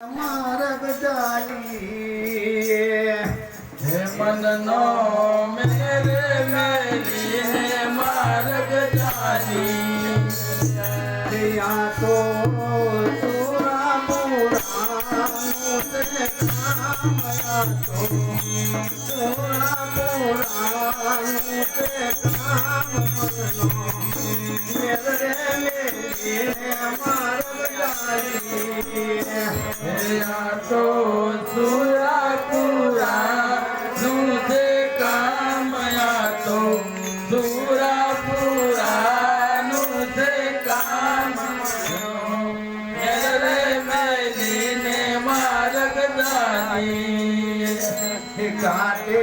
માર્ગ ચાલી હે મનનો મેરે ચાલી ત્યાં તો સુરા પુરાનું તે સુરા કામ આ તો સુરાપુરા નું તે કામ આ તો સુરાપુરા નું તે કામ મેરે મેલીને માર્ગ ચાલી કાટે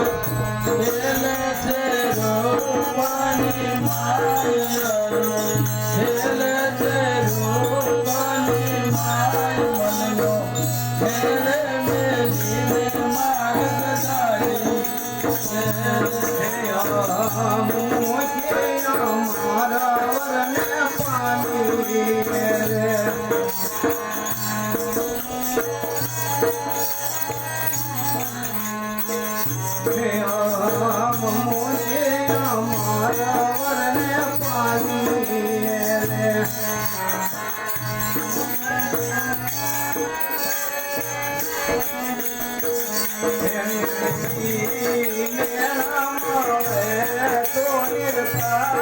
પરગટ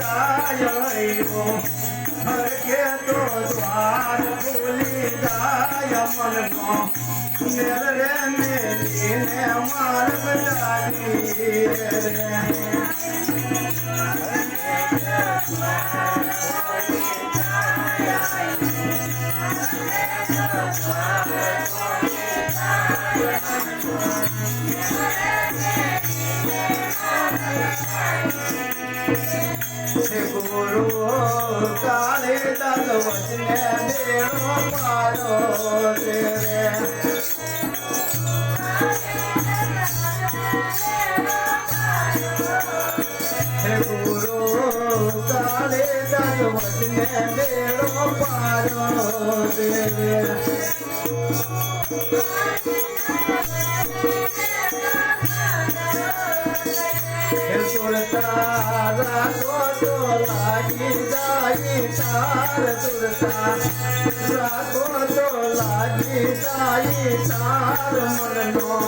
ખોલી જાય હર કે તો દ્વાર ખોલી જાય મનનો મેર રે મેલીને માર્ગ ચાલી રે. વચને દેણો મારો રે હે ગુરુ દલ વચને દેણો મારો રે. સુરતા રાખો તો લાગી જાય તાર સુરતા રાખો તો લાગી જાય તાર મનનો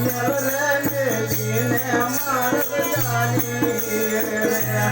મેલ મેલીને માર્ગ જાણી રે